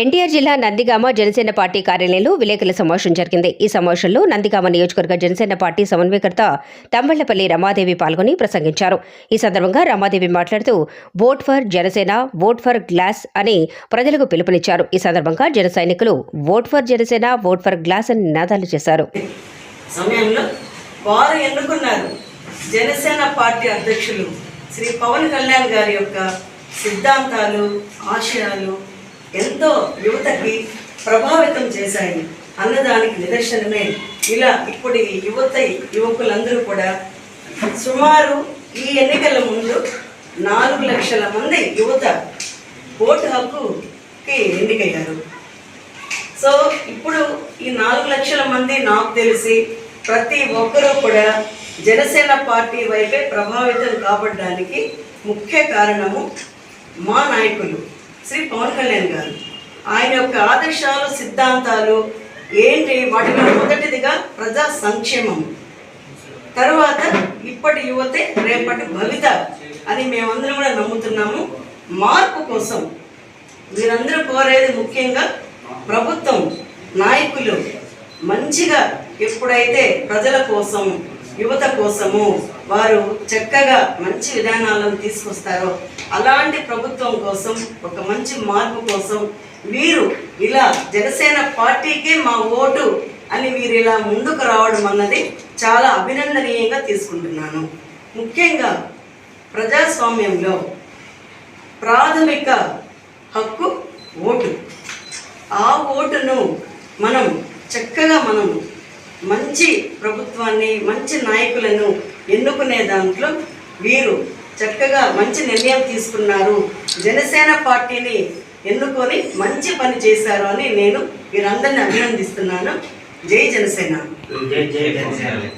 ఎన్టీఆర్ జిల్లా నందిగామ జనసేన పార్టీ కార్యాలయంలో విలేకరుల సమావేశం జరిగింది. ఈ సమావేశంలో నందిగామ నియోజకవర్గ జనసేన పార్టీ సమన్వయకర్త తంబళ్ళపల్లి రమాదేవి పాల్గొని ప్రసంగించారు. ఈ సందర్భంగా రమాదేవి మాట్లాడుతూ vote for Janasena vote for glass అని ప్రజలకు పిలుపునిచ్చారు. ఈ సందర్భంగా జన సైనికులు vote for Janasena vote for glass అని నినాదాలు చేశారు. సమయంలో వారు ఎన్నుకున్నారు. జనసేన పార్టీ అధ్యక్షులు శ్రీ పవన్ కళ్యాణ్ గారి యొక్క సిద్ధాంతాలు ఆశయాలు ఎంతో యువతకి ప్రభావితం చేశాయి అన్నదానికి నిదర్శనమే. ఇలా ఇప్పుడు యువత యువకులందరూ కూడా సుమారు ఈ ఎన్నికల ముందు నాలుగు లక్షల మంది యువత ఓటు హక్కుకి ఎన్నికయ్యారు. సో ఇప్పుడు ఈ నాలుగు లక్షల మంది నాకు తెలిసి ప్రతి ఒక్కరూ కూడా జనసేన పార్టీ వైపే ప్రభావితం కాబడడానికి ముఖ్య కారణము మా నాయకులు. శ్రీ పవన్ కళ్యాణ్ గారు. ఆయన యొక్క ఆదర్శాలు సిద్ధాంతాలు ఏంటి? వాటిలో మొదటిదిగా ప్రజా సంక్షేమం. తర్వాత ఇప్పటి యువతే రేపటి భవిత అని మేమందరం కూడా నమ్ముతున్నాము. మార్పు కోసం మీరందరూ కోరేది ముఖ్యంగా ప్రభుత్వం నాయకులు మంచిగా ఎప్పుడైతే ప్రజల కోసం యువత కోసము వారు చక్కగా మంచి విధానాలను తీసుకొస్తారో అలాంటి ప్రభుత్వం కోసం ఒక మంచి మార్పు కోసం వీరు ఇలా జనసేన పార్టీకే మా ఓటు అని వీరు ఇలా ముందుకు రావడం అన్నది చాలా అభినందనీయంగా తీసుకుంటున్నాను. ముఖ్యంగా ప్రజాస్వామ్యంలో ప్రాథమిక హక్కు ఓటు. ఆ ఓటును మనం చక్కగా మనం మంచి ప్రభుత్వాన్ని మంచి నాయకులను ఎన్నుకునే దాంట్లో వీరు చక్కగా మంచి నిర్ణయం తీసుకున్నారు. జనసేన పార్టీని ఎన్నుకొని మంచి పని చేశారు అని నేను వీరందరిని అభినందిస్తున్నాను. జై జనసేన. జై జై జనసేన.